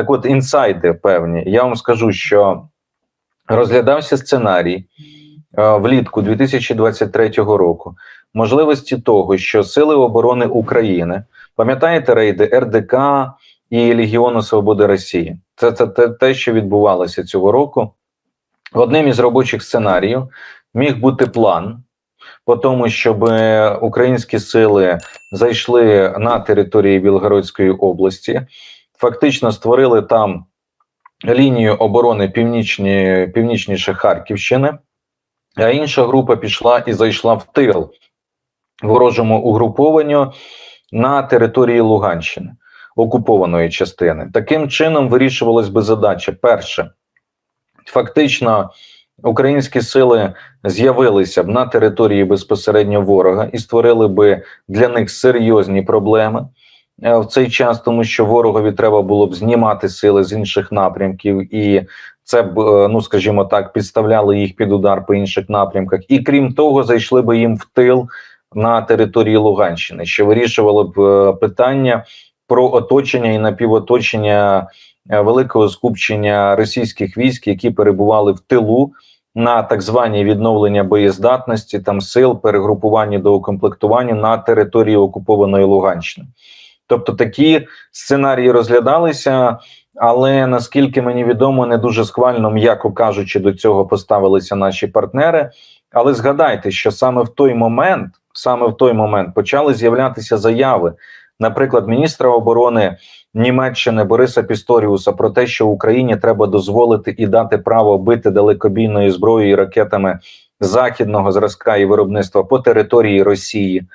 Так, от інсайди певні. Я вам скажу, що розглядався сценарій е, влітку 2023 року можливості того, що Сили оборони України, пам'ятаєте рейди РДК і Легіону Свободи Росії? Це, це те, що відбувалося цього року. Одним із робочих сценаріїв міг бути план по тому, щоб українські сили зайшли на території Білгородської області, фактично створили там лінію оборони північні, північніше Харківщини, а інша група пішла і зайшла в тил ворожому угрупованню на території Луганщини, окупованої частини. Таким чином вирішувалась би задача: перше, фактично. Українські сили з'явилися б на території безпосередньо ворога і створили би для них серйозні проблеми в цей час, тому що ворогові треба було б знімати сили з інших напрямків, і це б, е, ну скажімо так, підставляли їх під удар по інших напрямках. І крім того, зайшли би їм в тил на території Луганщини, що вирішувало б е, питання про оточення і напівоточення великого скупчення російських військ, які перебували в тилу на так звані відновлення боєздатності, там сил, перегрупування до укомплектування на території окупованої Луганщини. Тобто такі сценарії розглядалися, але наскільки мені відомо, не дуже схвально, м'яко кажучи, до цього поставилися наші партнери. Але згадайте, що саме в той момент, саме в той момент почали з'являтися заяви, наприклад, міністра оборони Німеччини Бориса Пісторіуса про те, що Україні треба дозволити і дати право бити далекобійною зброєю і ракетами західного зразка і виробництва по території Росії.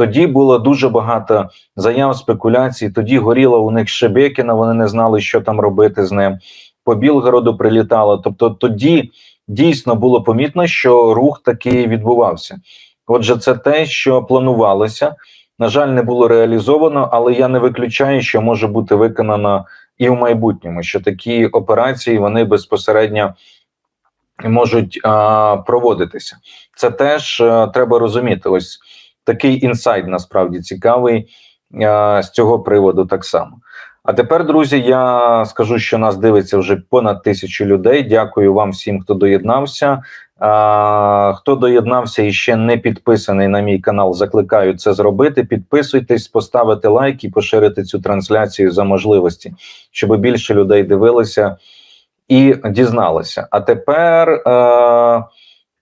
Тоді було дуже багато заяв спекуляцій. Тоді горіла у них Шебекіна, вони не знали, що там робити з ним. По Білгороду прилітало. Тобто, тоді дійсно було помітно, що рух такий відбувався. Отже, це те, що планувалося на жаль, не було реалізовано, але я не виключаю, що може бути виконано і в майбутньому, що такі операції вони безпосередньо можуть а, проводитися. Це теж а, треба розуміти. Ось такий інсайт насправді цікавий з цього приводу так само. А тепер, друзі, я скажу, що нас дивиться вже понад тисячу людей. Дякую вам всім, хто доєднався. А, Хто доєднався і ще не підписаний на мій канал, закликаю це зробити. Підписуйтесь, поставити лайк і поширити цю трансляцію за можливості, щоб більше людей дивилися і дізналися. А тепер е,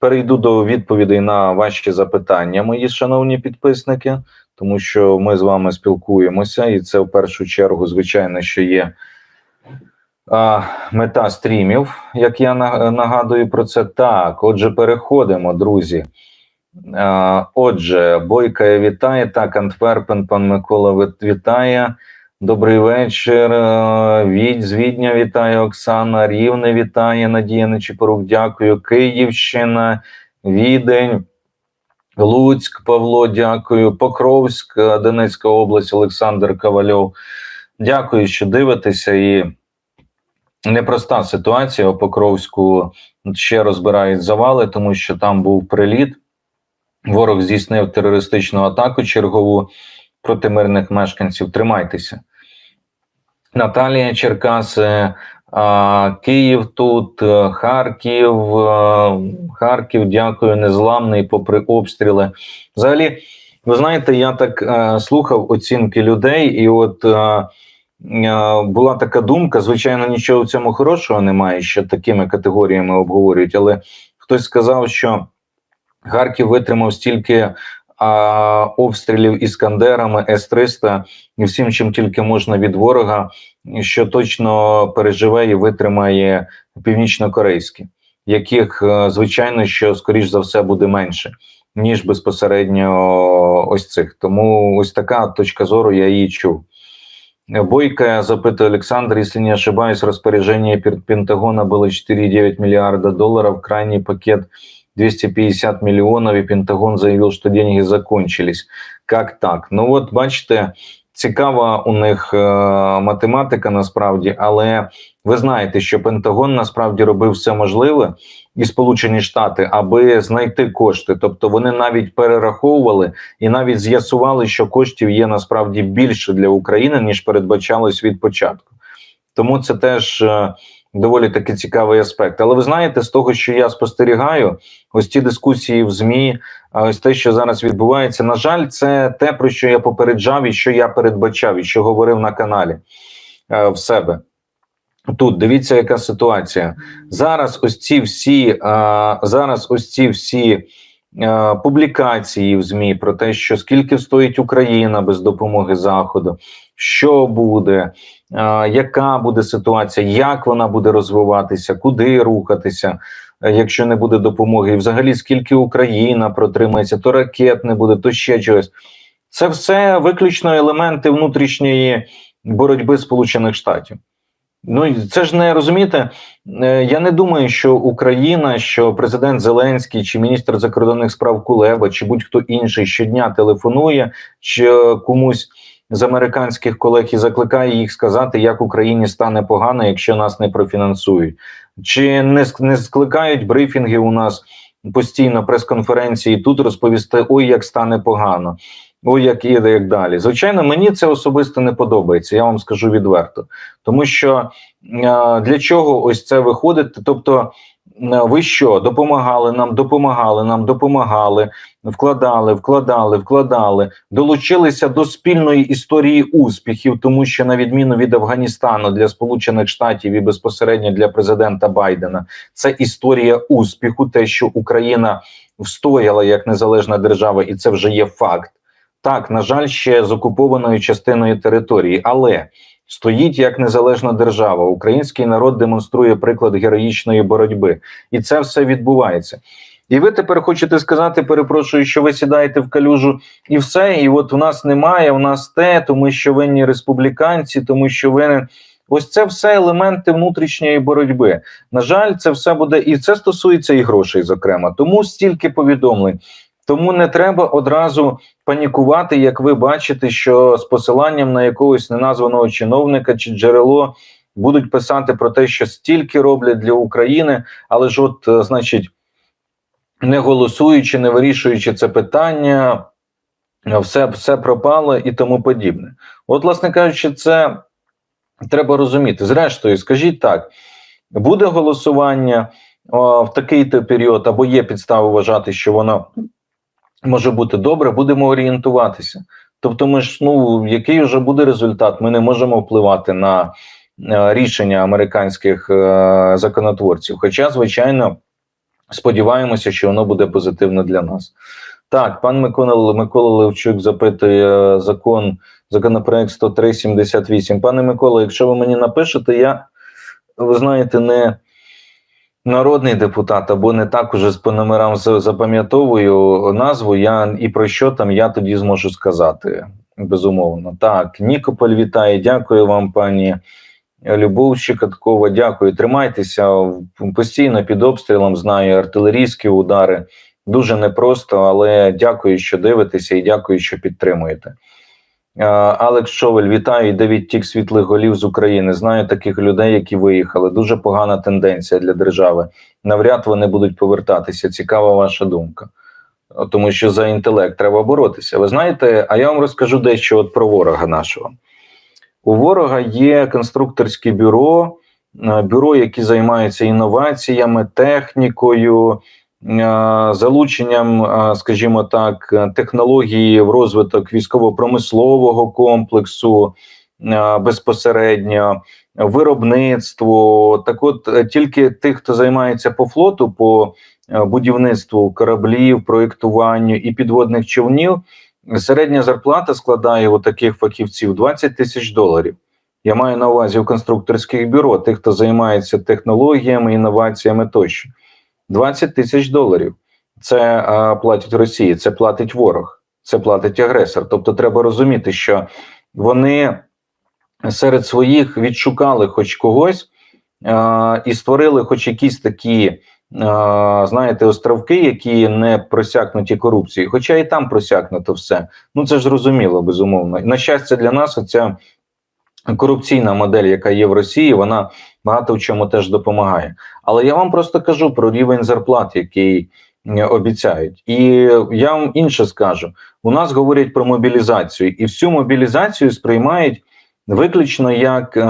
перейду до відповідей на ваші запитання, мої шановні підписники, тому що ми з вами спілкуємося, і це в першу чергу, звичайно, що є мета стрімів, як я нагадую про це. Так, отже, переходимо, друзі. Отже, Бойка вітає. Так, Антверпен, пан Микола вітає. Добрий вечір. Відь з Відня вітає Оксана. Рівне вітає Надія Нечіпорук. Дякую. Київщина, Відень, Луцьк, Павло, дякую. Покровськ, Донецька область, Олександр Ковальов. Дякую, що дивитеся і непроста ситуація. У Покровську ще розбирають завали, тому що там був приліт. Ворог здійснив терористичну атаку чергову проти мирних мешканців. Тримайтеся. Наталія Черкаси, Київ тут, Харків, Харків, дякую, незламний, попри обстріли. Взагалі, ви знаєте, я так слухав оцінки людей, і от була така думка. Звичайно, нічого в цьому хорошого немає, що такими категоріями обговорюють, але хтось сказав, що Харків витримав стільки а, обстрілів іскандерами, С-300 і всім, чим тільки можна від ворога, що точно переживе і витримає північно-корейські, яких звичайно що скоріш за все буде менше. Ніж безпосередньо ось цих. Тому ось така точка зору я її чув. Бойко, запытывает Александр, если не ошибаюсь, распоряжение Пентагона было 4,9 миллиарда долларов, крайний пакет 250 миллионов, и Пентагон заявил, что деньги закончились. Как так? Ну от бачите, цікава у них е, математика насправді, але ви знаєте, що Пентагон насправді робив все можливе і Сполучені Штати, аби знайти кошти. Тобто вони навіть перераховували і навіть з'ясували, що коштів є насправді більше для України ніж передбачалось від початку. Тому це теж е, доволі таки цікавий аспект. Але ви знаєте, з того, що я спостерігаю, ось ці дискусії в ЗМІ, ось те, що зараз відбувається, на жаль, це те, про що я попереджав і що я передбачав, і що говорив на каналі е, в себе. Тут дивіться, яка ситуація зараз. Ось ці всі а, зараз, ось ці всі а, публікації в змі про те, що скільки стоїть Україна без допомоги Заходу, що буде, яка буде ситуація, як вона буде розвиватися, куди рухатися, е, якщо не буде допомоги, і взагалі скільки Україна протримається, то ракет не буде, то ще чогось. Це все виключно елементи внутрішньої боротьби Сполучених Штатів. Ну це ж не розумієте. е, Я не думаю, що Україна, що президент Зеленський, чи міністр закордонних справ Кулеба, чи будь-хто інший щодня телефонує чи комусь з американських колег і закликає їх сказати, як Україні стане погано, якщо нас не профінансують, чи не не скликають брифінги у нас постійно прес-конференції тут розповісти: ой, як стане погано. Ой, як іде, як далі. Звичайно, мені це особисто не подобається. Я вам скажу відверто, тому що для чого ось це виходить? Тобто, ви що? Допомагали нам, допомагали нам, допомагали, вкладали, вкладали, вкладали, долучилися до спільної історії успіхів, тому що на відміну від Афганістану для Сполучених Штатів і безпосередньо для президента Байдена, це історія успіху, те, що Україна встояла як незалежна держава, і це вже є факт. Так, на жаль, ще з окупованою частиною території, але стоїть як незалежна держава. Український народ демонструє приклад героїчної боротьби, і це все відбувається. І ви тепер хочете сказати, перепрошую, що ви сідаєте в калюжу і все. І от у нас немає, у нас те, тому що винні республіканці, тому що винен. Ось це все елементи внутрішньої боротьби. На жаль, це все буде, і це стосується і грошей, зокрема. Тому стільки повідомлень. Тому не треба одразу панікувати, як ви бачите, що з посиланням на якогось неназваного чиновника чи джерело будуть писати про те, що стільки роблять для України, але ж, от, е, значить, не голосуючи, не вирішуючи це питання, все, все пропало і тому подібне. От, власне кажучи, це треба розуміти. Зрештою, скажіть так: буде голосування о, в такий-то період, або є підстави вважати, що воно може бути добре, будемо орієнтуватися. Тобто, ми ж ну який вже буде результат, ми не можемо впливати на е, рішення американських е, законотворців. Хоча, звичайно, сподіваємося, що воно буде позитивно для нас. Так, пан Микола Микола Левчук запитує е, закон, законопроект 10378. Пане Микола, якщо ви мені напишете, я ви знаєте, не народний депутат, або не так уже по номерам запам'ятовую назву. Я і про що там я тоді зможу сказати. Безумовно. Так, Нікополь вітає. Дякую вам, пані Любов Щекоткова. Дякую. Тримайтеся постійно під обстрілом. Знаю артилерійські удари. Дуже непросто, але дякую, що дивитеся, і дякую, що підтримуєте. Е, Алекс Шовель, вітаю. Йде відтік світлих голів з України. Знаю таких людей, які виїхали. Дуже погана тенденція для держави. Навряд вони будуть повертатися. Цікава ваша думка. Е, Тому що за інтелект треба боротися. Ви знаєте, а я вам розкажу дещо от про ворога нашого. У ворога є конструкторське бюро, е, бюро, які займаються інноваціями, технікою, залученням, е, скажімо так, е, технології в розвиток військово-промислового комплексу е, безпосередньо, виробництво. Так, от е, тільки тих, хто займається по флоту, по е, будівництву кораблів, проєктуванню і підводних човнів, середня зарплата складає у таких фахівців 20 тисяч доларів. Я маю на увазі у конструкторських бюро, тих, хто займається технологіями, інноваціями тощо. 20 тисяч доларів. Це а, платить Росії, це платить ворог, це платить агресор. Тобто, треба розуміти, що вони серед своїх відшукали хоч когось а, і створили хоч якісь такі. Знаєте, островки, які не просякнуті корупцією, хоча і там просякнуто все. Ну це ж зрозуміло, безумовно. На щастя, для нас оця корупційна модель, яка є в Росії, вона багато в чому теж допомагає. Але я вам просто кажу про рівень зарплат, який обіцяють. І я вам інше скажу: у нас говорять про мобілізацію, і всю мобілізацію сприймають виключно як е,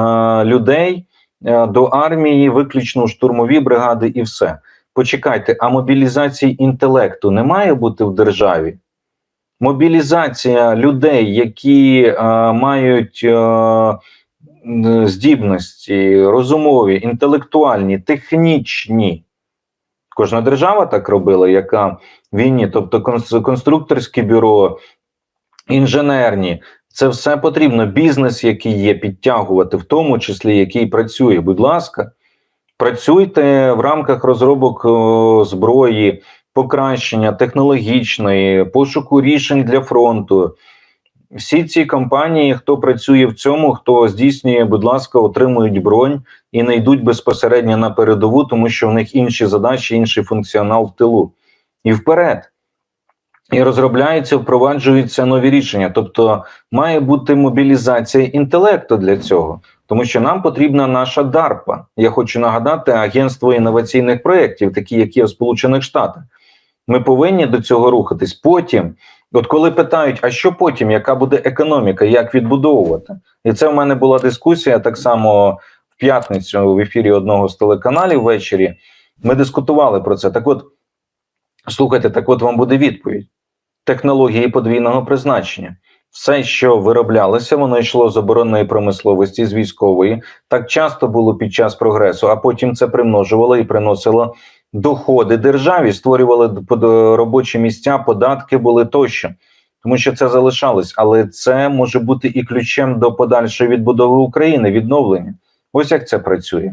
людей е, до армії, виключно штурмові бригади, і все. Почекайте, а мобілізації інтелекту не має бути в державі? Мобілізація людей, які е, мають е, здібності, розумові, інтелектуальні, технічні. Кожна держава так робила, яка війні, тобто конструкторське бюро, інженерні. Це все потрібно. Бізнес, який є, підтягувати, в тому числі який працює. Будь ласка, працюйте в рамках розробок о, зброї, покращення технологічної, пошуку рішень для фронту. Всі ці компанії, хто працює в цьому, хто здійснює, будь ласка, отримують бронь і не йдуть безпосередньо на передову, тому що в них інші задачі, інший функціонал в тилу. І вперед. І розробляються, впроваджуються нові рішення. Тобто має бути мобілізація інтелекту для цього, тому що нам потрібна наша DARPA. Я хочу нагадати агентство інноваційних проєктів, такі як є в Сполучених Штатах. Ми повинні до цього рухатись. Потім, от коли питають, а що потім, яка буде економіка, як відбудовувати? І це в мене була дискусія так само в п'ятницю в ефірі одного з телеканалів ввечері. Ми дискутували про це. Так от, слухайте, так от вам буде відповідь технології подвійного призначення. Все, що вироблялося, воно йшло з оборонної промисловості, з військової. Так часто було під час прогресу, а потім це примножувало і приносило доходи державі, створювали робочі місця, податки були тощо. Тому що це залишалось, але це може бути і ключем до подальшої відбудови України, відновлення. Ось як це працює.